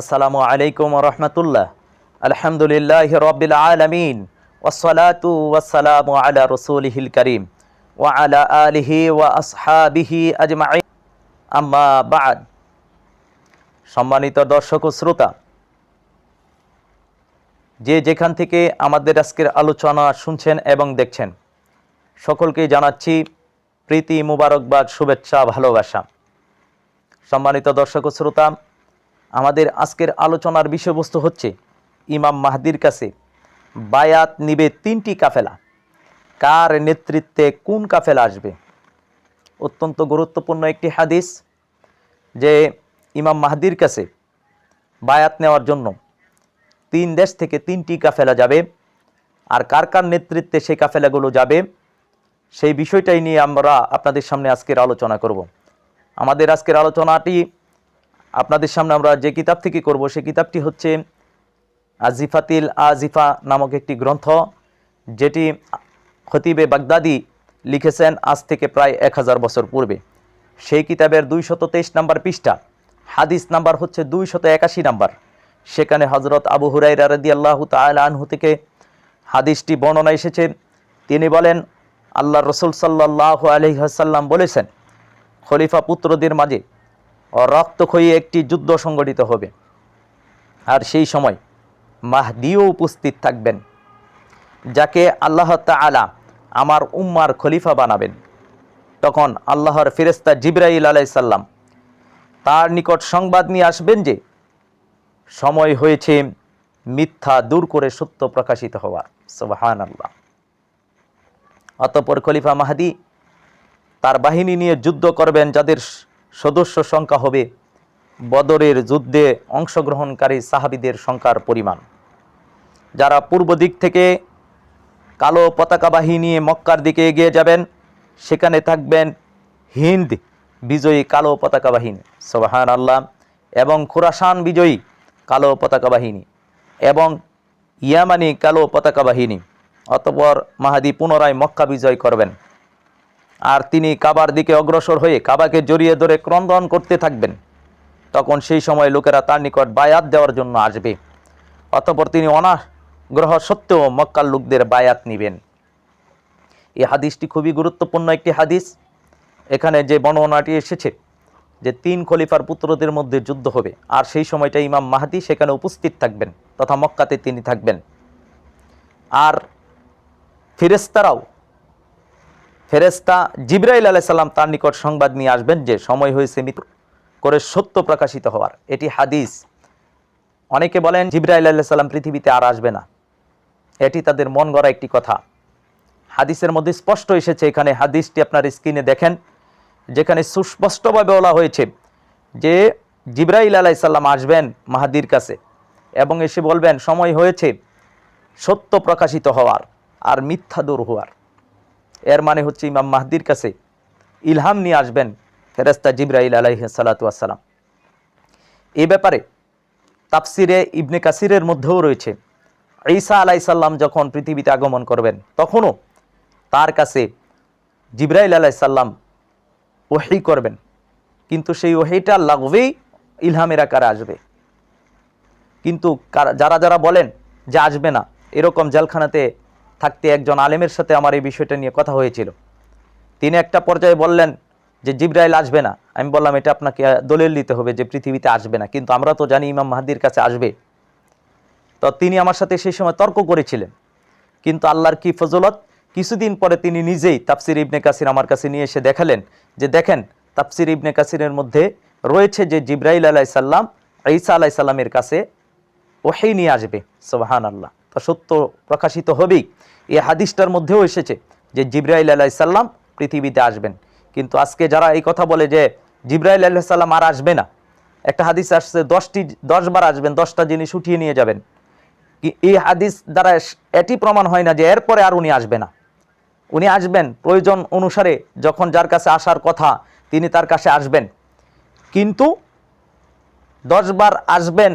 আসসালামু আলাইকুম রহমতুল্লাহ। আলহামদুলিল্লাহ রবিল আলমিন। ওসলাতু ওয়াসালামু আলা রসুলহিল করিম। ওয়া আলা আলিহি ওয়া আসহাবিহি আজমাই আম্মা বাদ। সম্মানিত দর্শক ও শ্রোতা, যে যেখান থেকে আমাদের আজকের আলোচনা শুনছেন এবং দেখছেন সকলকে জানাচ্ছি প্রীতি মুবারকবাদ, শুভেচ্ছা, ভালোবাসা। সম্মানিত দর্শক ও শ্রোতা আমাদের আজকের আলোচনার বিষয়বস্তু হচ্ছে ইমাম মাহাদির কাছে বায়াত নিবে তিনটি কাফেলা। কার নেতৃত্বে কোন কাফেলা আসবে? অত্যন্ত গুরুত্বপূর্ণ একটি হাদিস যে ইমাম মাহাদির কাছে বায়াত নেওয়ার জন্য তিন দেশ থেকে তিনটি কাফেলা যাবে। আর কার কার নেতৃত্বে সেই কাফেলাগুলো যাবে, সেই বিষয়টাই নিয়ে আমরা আপনাদের সামনে আজকের আলোচনা করব। আমাদের আজকের আলোচনাটি আপনাদের সামনে আমরা যে কিতাব থেকে করব, সেই কিতাবটি হচ্ছে আজিফাতিল আজিফা নামক একটি গ্রন্থ, যেটি খতিবে বাগদাদি লিখেছেন আজ থেকে প্রায় এক হাজার বছর পূর্বে। সেই কিতাবের দুইশত তেইশ নাম্বার পৃষ্ঠা, হাদিস নাম্বার হচ্ছে দুইশত একাশি নাম্বার। সেখানে হজরত আবু হুরাই রাদি আল্লাহ আনহু থেকে হাদিসটি বর্ণনা এসেছে। তিনি বলেন আল্লাহ রসুল সাল্লাহ আলহিহাসাল্লাম বলেছেন, খলিফা পুত্রদের মাঝে রক্তক্ষয়ী একটি যুদ্ধ সংগঠিত হবে। আর সেই সময় মাহদিও উপস্থিত থাকবেন, যাকে আল্লাহ তালা আমার উম্মার খলিফা বানাবেন। তখন আল্লাহর ফেরেস্তা জিব্রাইল আলাইসাল্লাম তার নিকট সংবাদ নিয়ে আসবেন যে, সময় হয়েছে মিথ্যা দূর করে সত্য প্রকাশিত হওয়ার। সোবাহান আল্লাহ অতপর খলিফা মাহাদি তার বাহিনী নিয়ে যুদ্ধ করবেন, যাদের সদস্য সংখ্যা হবে বদরের যুদ্ধে অংশগ্রহণকারী সাহাবিদের সংখ্যার পরিমাণ। যারা পূর্ব দিক থেকে কালো পতাকা বাহিনী নিয়ে মক্কার দিকে এগিয়ে যাবেন, সেখানে থাকবেন হিন্দ বিজয়ী কালো পতাকা বাহিনী সোবাহান আল্লাহ এবং খুরাসান বিজয়ী কালো পতাকা বাহিনী, এবং ইয়ামানি কালো পতাকা বাহিনী, অতপর মাহাদি পুনরায় মক্কা বিজয় করবেন। আর তিনি কাবার দিকে অগ্রসর হয়ে কাবাকে জড়িয়ে ধরে ক্রন্দন করতে থাকবেন। তখন সেই সময় লোকেরা তার নিকট বায়াত দেওয়ার জন্য আসবে। অতপর তিনি অনাগ্রহ সত্ত্বেও মক্কার লোকদের বায়াত নিবেন। এই হাদিসটি খুবই গুরুত্বপূর্ণ একটি হাদিস। এখানে যে বর্ণনাটি এসেছে যে তিন খলিফার পুত্রদের মধ্যে যুদ্ধ হবে, আর সেই সময়টা ইমাম মাহাদি সেখানে উপস্থিত থাকবেন তথা মক্কাতে তিনি থাকবেন। আর ফিরেস্তারাও ফেরেস্তা জিব্রাইল আলাইসাল্লাম তার নিকট সংবাদ নিয়ে আসবেন যে সময় হয়েছে মৃত্যু করে সত্য প্রকাশিত হওয়ার। এটি হাদিস। অনেকে বলেন জিব্রাইল আলাইসাল্লাম পৃথিবীতে আর আসবে না। এটি তাদের মন গড়া একটি কথা। হাদিসের মধ্যে স্পষ্ট এসেছে, এখানে হাদিসটি আপনার স্ক্রিনে দেখেন, যেখানে সুস্পষ্টভাবে বলা হয়েছে যে জিব্রাইল আলাইসাল্লাম আসবেন মাহাদির কাছে এবং এসে বলবেন, সময় হয়েছে সত্য প্রকাশিত হওয়ার আর মিথ্যা দূর হওয়ার। এর মানে হচ্ছে ইমাম মাহদির কাছে ইলহাম নিয়ে আসবেন ফেরেস্তা জিব্রাইল আলাইহ সালাতাম এই ব্যাপারে তাফসিরে ইবনে কাসিরের মধ্যেও রয়েছে। ঈসা আলাইসাল্লাম যখন পৃথিবীতে আগমন করবেন, তখনও তার কাছে জিব্রাইল আলাইসাল্লাম ওহি করবেন। কিন্তু সেই ওহিটা লাগবেই ইলহামের আকারে আসবে। কিন্তু যারা যারা বলেন যে আসবে না, এরকম জেলখানাতে থাকতে একজন আলেমের সাথে আমার এই বিষয়টা নিয়ে কথা হয়েছিল। তিনি একটা পর্যায়ে বললেন যে, জিব্রাইল আসবে না। আমি বললাম, এটা আপনাকে দলিল দিতে হবে যে, পৃথিবীতে আসবে না। কিন্তু আমরা তো জানি ইমাম মাহাদির কাছে আসবে। তো তিনি আমার সাথে সেই সময় তর্ক করেছিলেন। কিন্তু আল্লাহর কি ফজলত? কিছুদিন পরে তিনি নিজেই তাফসির ইবনে কাসির আমার কাছে নিয়ে এসে দেখালেন যে, দেখেন, তাফসির ইবনে কাসিরের মধ্যে রয়েছে যে, জিব্রাইল আলাইসাল্লাম ঈসা আলাইসাল্লামের কাছে ওহেই নিয়ে আসবে। সোবাহান আল্লাহ তো সত্য প্রকাশিত হবেই। এই হাদিসটার মধ্যেও এসেছে যে জিব্রাইল আলাইসাল্লাম পৃথিবীতে আসবেন। কিন্তু আজকে যারা এই কথা বলে যে জিব্রাইল আলাইসাল্লাম আর আসবে না, একটা হাদিস আসছে, দশটি দশবার আসবেন, দশটা জিনিস উঠিয়ে নিয়ে যাবেন। এই হাদিস দ্বারা এটি প্রমাণ হয় না যে এরপরে আর উনি আসবে না। উনি আসবেন প্রয়োজন অনুসারে যখন যার কাছে আসার কথা তিনি তার কাছে আসবেন। কিন্তু দশবার আসবেন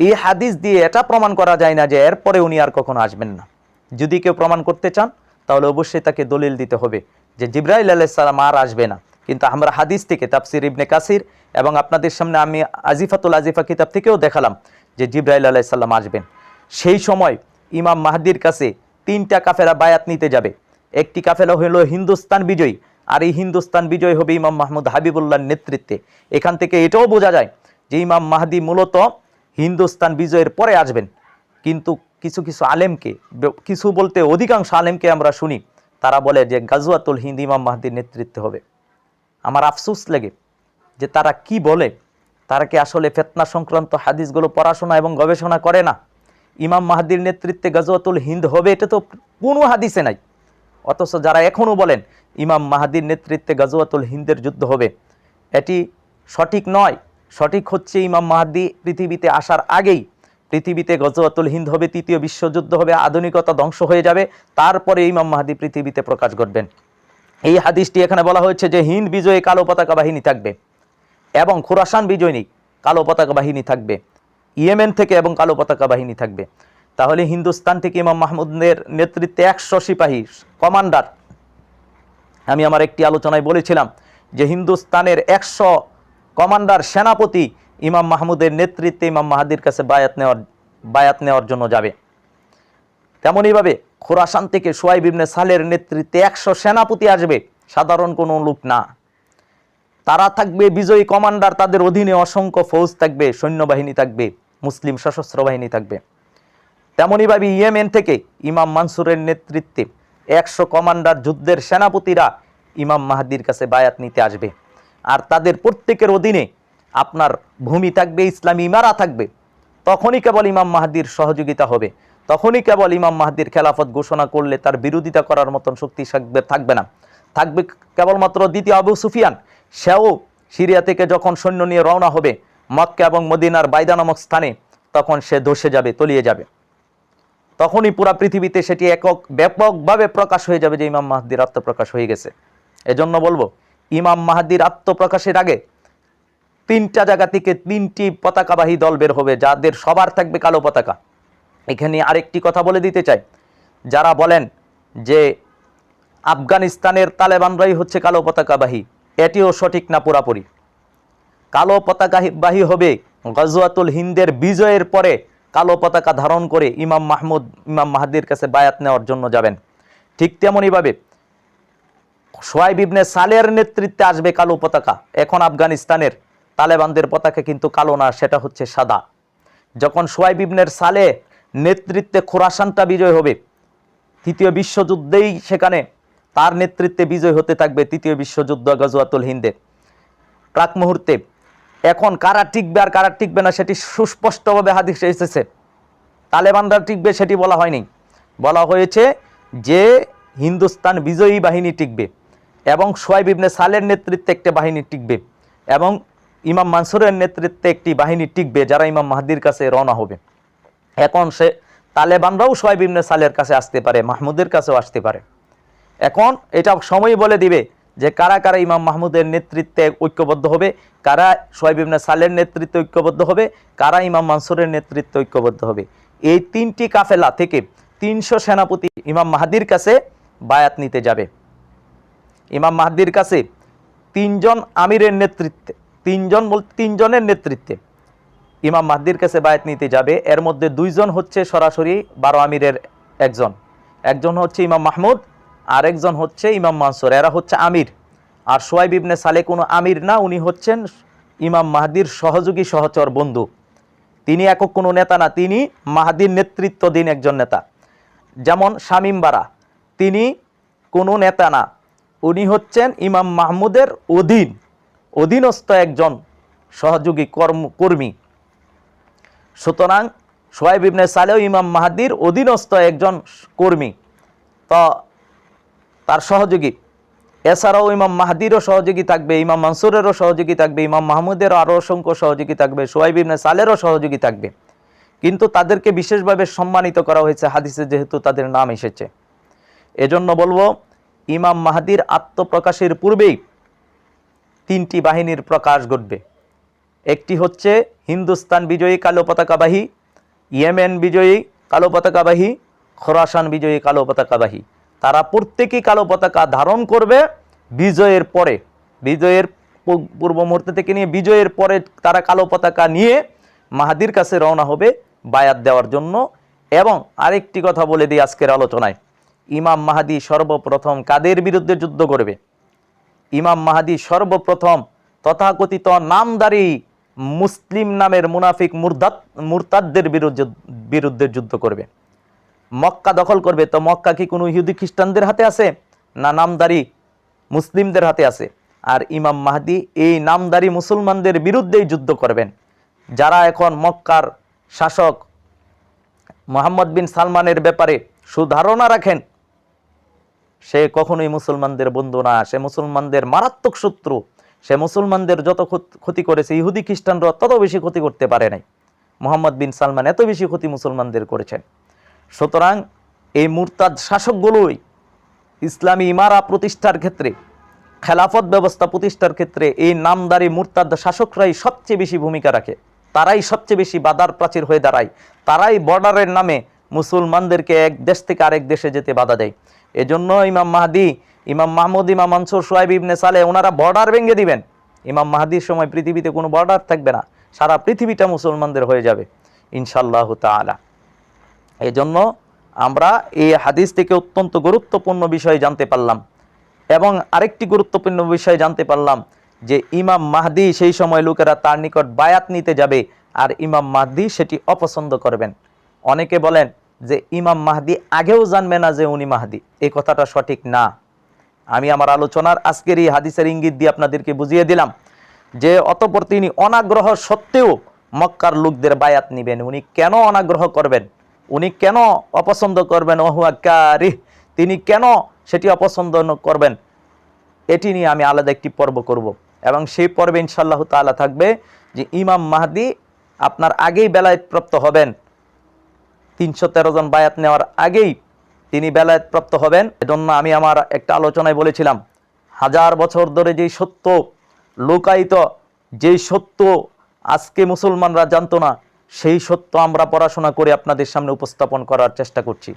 এই হাদিস দিয়ে এটা প্রমাণ করা যায় না যে এরপরে উনি আর কখনো আসবেন না। যদি কেউ প্রমাণ করতে চান, তাহলে অবশ্যই তাকে দলিল দিতে হবে যে জিব্রাইল আলাইসাল্লাম আর আসবে না। কিন্তু আমরা হাদিস থেকে, তাফসির ইবনে কাসির এবং আপনাদের সামনে আমি আজিফাতুল আজিফা কিতাব থেকেও দেখালাম যে জিব্রাইল আলাইসাল্লাম আসবেন। সেই সময় ইমাম মাহাদির কাছে তিনটা কাফেরা বায়াত নিতে যাবে। একটি কাফেলা হলো হিন্দুস্তান বিজয়ী, আর এই হিন্দুস্তান বিজয় হবে ইমাম মাহমুদ হাবিবুল্লাহর নেতৃত্বে। এখান থেকে এটাও বোঝা যায় যে ইমাম মাহাদি মূলত হিন্দুস্তান বিজয়ের পরে আসবেন। কিন্তু কিছু কিছু আলেমকে, কিছু বলতে অধিকাংশ আলেমকে আমরা শুনি, তারা বলে যে গাজুয়াতুল হিন্দ ইমাম মাহাদির নেতৃত্বে হবে। আমার আফসুস লাগে যে তারা কি বলে, তারা কি আসলে ফেতনা সংক্রান্ত হাদিসগুলো পড়াশোনা এবং গবেষণা করে না? ইমাম মাহাদির নেতৃত্বে গাজওয়াতুল হিন্দ হবে এটা তো কোনো হাদিসে নাই। অথচ যারা এখনও বলেন, ইমাম মাহাদির নেতৃত্বে গাজওয়াতুল হিন্দের যুদ্ধ হবে, এটি সঠিক নয়। সঠিক হচ্ছে ইমাম মাহাদি, পৃথিবীতে আসার আগেই। পৃথিবীতে গজওয়াতুল হিন্দ হবে, তৃতীয় বিশ্বযুদ্ধ হবে, আধুনিকতা ধ্বংস হয়ে যাবে, তারপরে ইমাম মাহাদি পৃথিবীতে প্রকাশ ঘটবেন। এই হাদিসটি এখানে বলা হয়েছে যে হিন্দ বিজয়ে কালো পতাকা বাহিনী থাকবে এবং খুরাসান বিজয়ী কালো পতাকা বাহিনী থাকবে, ইয়েমেন থেকে এবং কালো পতাকা বাহিনী থাকবে। তাহলে হিন্দুস্তান থেকে ইমাম মাহমুদের নেতৃত্বে একশো সিপাহী কমান্ডার, আমি আমার একটি আলোচনায় বলেছিলাম যে হিন্দুস্তানের একশো কমান্ডার সেনাপতি ইমাম মাহমুদের নেতৃত্বে ইমাম মাহাদির কাছে বায়াত নেওয়ার বায়াত নেওয়ার জন্য যাবে। তেমনইভাবে খোরাসান থেকে সোয়াইব ইবনে সালের নেতৃত্বে একশো সেনাপতি আসবে। সাধারণ কোনো লোক না। তারা থাকবে বিজয়ী কমান্ডার, তাদের অধীনে অসংখ্য ফৌজ থাকবে, সৈন্যবাহিনী থাকবে, মুসলিম সশস্ত্র বাহিনী থাকবে। তেমনইভাবে ইয়েমেন থেকে ইমাম মানসুরের নেতৃত্বে একশো কমান্ডার, যুদ্ধের সেনাপতিরা ইমাম মাহাদির কাছে বায়াত নিতে আসবে। আর তাদের প্রত্যেকের অধীনে আপনার ভূমি থাকবে, ইসলামী ইমারা থাকবে। তখনই কেবল ইমাম মাহাদির সহযোগিতা হবে। তখনই কেবল ইমাম মাহাদির খেলাফত ঘোষণা করলে তার বিরোধিতা করার মতন শক্তি থাকবে থাকবে না। থাকবে কেবলমাত্র দ্বিতীয় আবু সুফিয়ান। সেও সিরিয়া থেকে যখন সৈন্য নিয়ে রওনা হবে, মক্কা এবং মদিনার বাইদা নামক স্থানে, তখন সে ধসে যাবে, তলিয়ে যাবে। তখনই পুরা পৃথিবীতে সেটি একক, ব্যাপকভাবে প্রকাশ হয়ে যাবে যে ইমাম মাহাদির আত্মপ্রকাশ হয়ে গেছে। এজন্য বলব ইমাম মাহাদির আত্মপ্রকাশের আগে তিনটা জায়গা থেকে তিনটি পতাকাবাহী দল বের হবে, যাদের সবার থাকবে কালো পতাকা। এখানে আরেকটি কথা বলে দিতে চাই। যারা বলেন যে আফগানিস্তানের তালেবানরাই হচ্ছে কালো পতাকাবাহী, এটিও সঠিক না পুরাপুরি। কালো পতাকাবাহী হবে গজওয়াতুল হিন্দের বিজয়ের পরে কালো পতাকা ধারণ করে ইমাম মাহমুদ, ইমাম মাহাদির কাছে বায়াত নেওয়ার জন্য যাবেন। ঠিক তেমনইভাবে সোয়াইব ইবনে সালের নেতৃত্বে আসবে কালো পতাকা। এখন আফগানিস্তানের তালেবানদের পতাকা কিন্তু কালো না, সেটা হচ্ছে সাদা। যখন সোয়াইব ইবনের সালে নেতৃত্বে খোরাসানটা বিজয় হবে, তৃতীয় বিশ্বযুদ্ধেই সেখানে তার নেতৃত্বে বিজয় হতে থাকবে তৃতীয় বিশ্বযুদ্ধ গজওয়াতুল হিন্দে প্রাক মুহূর্তে এখন কারা টিকবে আর কারা টিকবে না সেটি সুস্পষ্টভাবে হাদিসে এসেছে। তালেবানরা টিকবে সেটি বলা হয়নি। বলা হয়েছে যে হিন্দুস্তান বিজয়ী বাহিনী টিকবে। এবং সোয়াইব ইবনে সালের নেতৃত্বে একটি বাহিনী টিকবে এবং ইমাম মানসুরের নেতৃত্বে একটি বাহিনী টিকবে যারা ইমাম মাহাদির কাছে রওনা হবে। এখন সে তালেবানরাও সোয়াইব ইবনে সালের কাছে আসতে পারে, মাহমুদের কাছেও আসতে পারে। এখন এটা সময় বলে দিবে যে কারা কারা ইমাম মাহমুদের নেতৃত্বে ঐক্যবদ্ধ হবে, কারা সোয়াইব ইবনে সালের নেতৃত্বে ঐক্যবদ্ধ হবে, কারা ইমাম মানসুরের নেতৃত্বে ঐক্যবদ্ধ হবে। এই তিনটি কাফেলা থেকে তিনশো সেনাপতি ইমাম মাহাদির কাছে বায়াত নিতে যাবে। ইমাম মাহাদির কাছে তিনজন আমিরের নেতৃত্বে, তিনজন বলতে তিনজনের নেতৃত্বে ইমাম মাহদির কাছে বায়াত নিতে যাবে। এর মধ্যে দুইজন হচ্ছে সরাসরি বারো আমিরের একজন। একজন হচ্ছে ইমাম মাহমুদ আর একজন হচ্ছে ইমাম মানসুর। এরা হচ্ছে আমির। আর সোয়াইব ইবনে সালে কোনো আমির না, উনি হচ্ছেন ইমাম মাহাদির সহযোগী সহচর বন্ধু। তিনি একক কোনো নেতা না, তিনি মাহাদির নেতৃত্বাধীন একজন নেতা। যেমন শামিম বারা, তিনি কোনো নেতা না উনি হচ্ছেন ইমাম মাহমুদের অধীন, অধীনস্থ একজন সহযোগী কর্ম, কর্মী। সুতরাং সোয়াইব ইবনে সালেও ইমাম মাহাদির অধীনস্থ একজন কর্মী। তো তার সহযোগী। এছাড়াও ইমাম মাহাদিরও সহযোগী থাকবে, ইমাম মানসুরেরও সহযোগী থাকবে, ইমাম মাহমুদেরও আরও অসংখ্য সহযোগী থাকবে সোয়াইব ইবনে সালেরও সহযোগী থাকবে। কিন্তু তাদেরকে বিশেষভাবে সম্মানিত করা হয়েছে হাদিসে যেহেতু তাদের নাম এসেছে। এজন্য বলব ইমাম মাহাদির আত্মপ্রকাশের পূর্বেই তিনটি বাহিনীর প্রকাশ ঘটবে। একটি হচ্ছে হিন্দুস্তান বিজয়ী কালো পতাকাবাহী ইয়েমেন বিজয়ী কালো পতাকাবাহী খোরাসান বিজয়ী কালো পতাকাবাহী তারা প্রত্যেকেই কালো পতাকা ধারণ করবে বিজয়ের পরে। বিজয়ের পূর্ব মুহূর্তে থেকে নিয়ে বিজয়ের পরে তারা কালো পতাকা নিয়ে মাহাদির কাছে রওনা হবে বায়াত দেওয়ার জন্য। এবং আরেকটি কথা বলে দিই আজকের আলোচনায়। ইমাম মাহাদি সর্বপ্রথম কাদের বিরুদ্ধে যুদ্ধ করবে? ইমাম মাহাদি সর্বপ্রথম তথাকথিত নামদারি মুসলিম নামের মুনাফিক মুরদাত মুরতাদদের বিরুদ্ধে বিরুদ্ধে যুদ্ধ করবে। মক্কা দখল করবে। তো মক্কা কি কোনো ইহুদি খ্রিস্টানদের হাতে আছে? না নামদারি মুসলিমদের হাতে আছে। আর ইমাম মাহাদি এই নামদারি মুসলমানদের বিরুদ্ধেই যুদ্ধ করবেন। যারা এখন মক্কার শাসক মোহাম্মদ বিন সালমানের ব্যাপারে সুধারণা রাখেন সে কখনোই মুসলমানদের বন্ধু না, সে মুসলমানদের মারাত্মক শত্রু, সে মুসলমানদের যত ক্ষতি করেছে, ইহুদি খ্রিস্টানরা তত বেশি ক্ষতি করতে পারে নাই। মোহাম্মদ বিন সালমান এত বেশি ক্ষতি মুসলমানদের করেছেন। সুতরাং এই মুরতাদ শাসকগুলোই ইসলামী ইমারা প্রতিষ্ঠার ক্ষেত্রে, খেলাফত ব্যবস্থা প্রতিষ্ঠার ক্ষেত্রে এই নামদারি মুরতাদ শাসকরাই সবচেয়ে বেশি ভূমিকা রাখে। তারাই সবচেয়ে বেশি বাধার প্রাচীর হয়ে দাঁড়ায়। তারাই বর্ডারের নামে মুসলমানদেরকে এক দেশ থেকে আরেক দেশে যেতে বাধা দেয়। এজন্য ইমাম মাহাদি, ইমাম মাহমুদ, ইমাম মানসুর সোয়াইব ইবনে সালে, ওনারা বর্ডার ভেঙে দিবেন। ইমাম মাহাদির সময় পৃথিবীতে কোনো বর্ডার থাকবে না। সারা পৃথিবীটা মুসলমানদের হয়ে যাবে ইনশাল্লাহ তাআলা। এই জন্য আমরা এই হাদিস থেকে অত্যন্ত গুরুত্বপূর্ণ বিষয় জানতে পারলাম এবং আরেকটি গুরুত্বপূর্ণ বিষয় জানতে পারলাম যে ইমাম মাহদি সেই সময় লোকেরা তার নিকট বায়াত নিতে যাবে আর ইমাম মাহদি সেটি অপছন্দ করবেন। অনেকে বলেন যে ইমাম মাহদি আগেও জানবে না যে উনি মাহদি। এই কথাটা সঠিক না। আমি আমার আলোচনার আজকের এই হাদিসের ইঙ্গিত দিয়ে আপনাদেরকে বুঝিয়ে দিলাম যে অতপর তিনি অনাগ্রহ সত্ত্বেও মক্কার লোকদের বায়াত নিবেন। উনি কেন অনাগ্রহ করবেন? উনি কেন অপছন্দ করবেন? ওহুয়াকারিহ তিনি কেন সেটি অপছন্দ করবেন? এটি নিয়ে আমি আলাদা একটি পর্ব করব। এবং সেই পর্বে ইনশাল্লাহ তাআলা থাকবে যে ইমাম মাহদি আপনার আগেই বেলায়েত প্রাপ্ত হবেন। তিনশো তেরো জন বায়াত নেওয়ার আগেই তিনি বেলায়েত প্রাপ্ত হবেন। এজন্য আমি আমার একটা আলোচনায় বলেছিলাম, হাজার বছর ধরে যেই সত্য লোকায়িত, যেই সত্য আজকে মুসলমানরা জানতো না, সেই সত্য আমরা পড়াশোনা করে আপনাদের সামনে উপস্থাপন করার চেষ্টা করছি।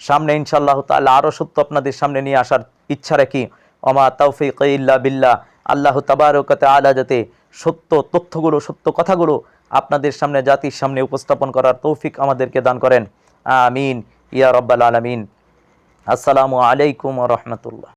সামনে ইনশাল্লাহ তাআলা আরও সত্য আপনাদের সামনে নিয়ে আসার ইচ্ছা রাখি। অমা তৌফিক ইল্লা বিল্লাহ, আল্লাহ তাবারকাতে আলা যাতে সত্য তথ্যগুলো, সত্য কথাগুলো আপনাদের সামনে, জাতির সামনে উপস্থাপন করার তৌফিক আমাদেরকে দান করেন। আমিন। ইয়া রব্বাল আলমিন। আসসালামু আলাইকুম রহমতুল্লাহ।